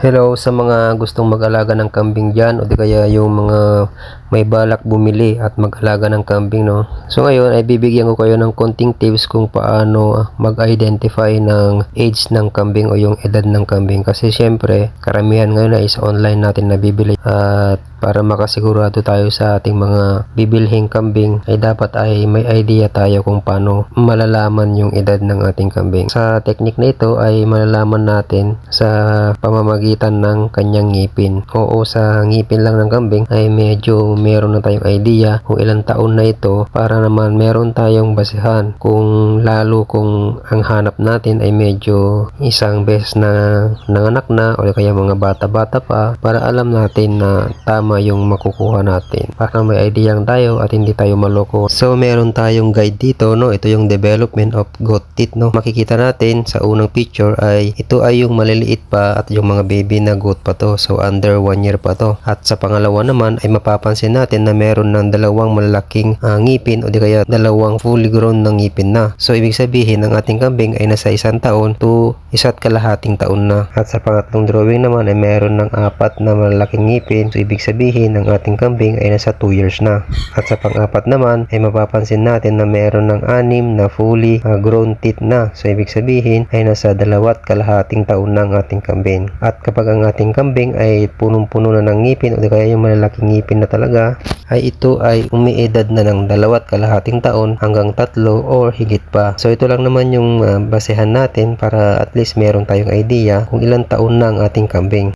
Hello sa mga gustong mag-alaga ng kambing dyan o di kaya yung mga may balak bumili at mag-alaga ng kambing no. So ngayon ay bibigyan ko kayo ng konting tips kung paano mag-identify ng age ng kambing o yung edad ng kambing kasi syempre karamihan ngayon ay sa online natin nabibili at para makasigurado tayo sa ating mga bibilhing kambing ay dapat ay may idea tayo kung paano malalaman yung edad ng ating kambing. Sa technique na ito ay malalaman natin sa pamamagitan ng kanyang ngipin. Oo, sa ngipin lang ng kambing ay medyo meron na tayong idea kung ilang taon na ito para naman meron tayong basihan kung lalo kung ang hanap natin ay medyo isang beses na nanganak na o kaya mga bata-bata pa para alam natin na tama yung makukuha natin. Para may idea tayo at hindi tayo maloko. So meron tayong guide dito no? Ito yung development of goat teeth no? Makikita natin sa unang picture ay ito ay yung maliliit pa at yung mga baby na goat pa to. So under 1 year pa to. At sa pangalawa naman ay mapapansin natin na meron ng dalawang malalaking ah, ngipin o di kaya dalawang fully grown na ngipin na. So ibig sabihin ang ating kambing ay nasa isang taon to isa't kalahating taon na. At sa pangatlong drawing naman ay meron ng apat na malalaking ngipin. So ibig sabihin ang ating kambing ay nasa 2 years na. At sa pang-apat naman ay mapapansin natin na meron ng anim na fully ah, grown teeth na. So ibig sabihin ay nasa dalawat kalahating taon na ang ating kambing. At kapag ang ating kambing ay punong-puno na ng ngipin o di kaya yung malalaking ngipin na talaga ay ito ay umiedad na ng dalawat kalahating taon hanggang tatlo or higit pa. So ito lang naman yung ah, basehan natin para at least meron tayong idea kung ilang taon na ang ating kambing.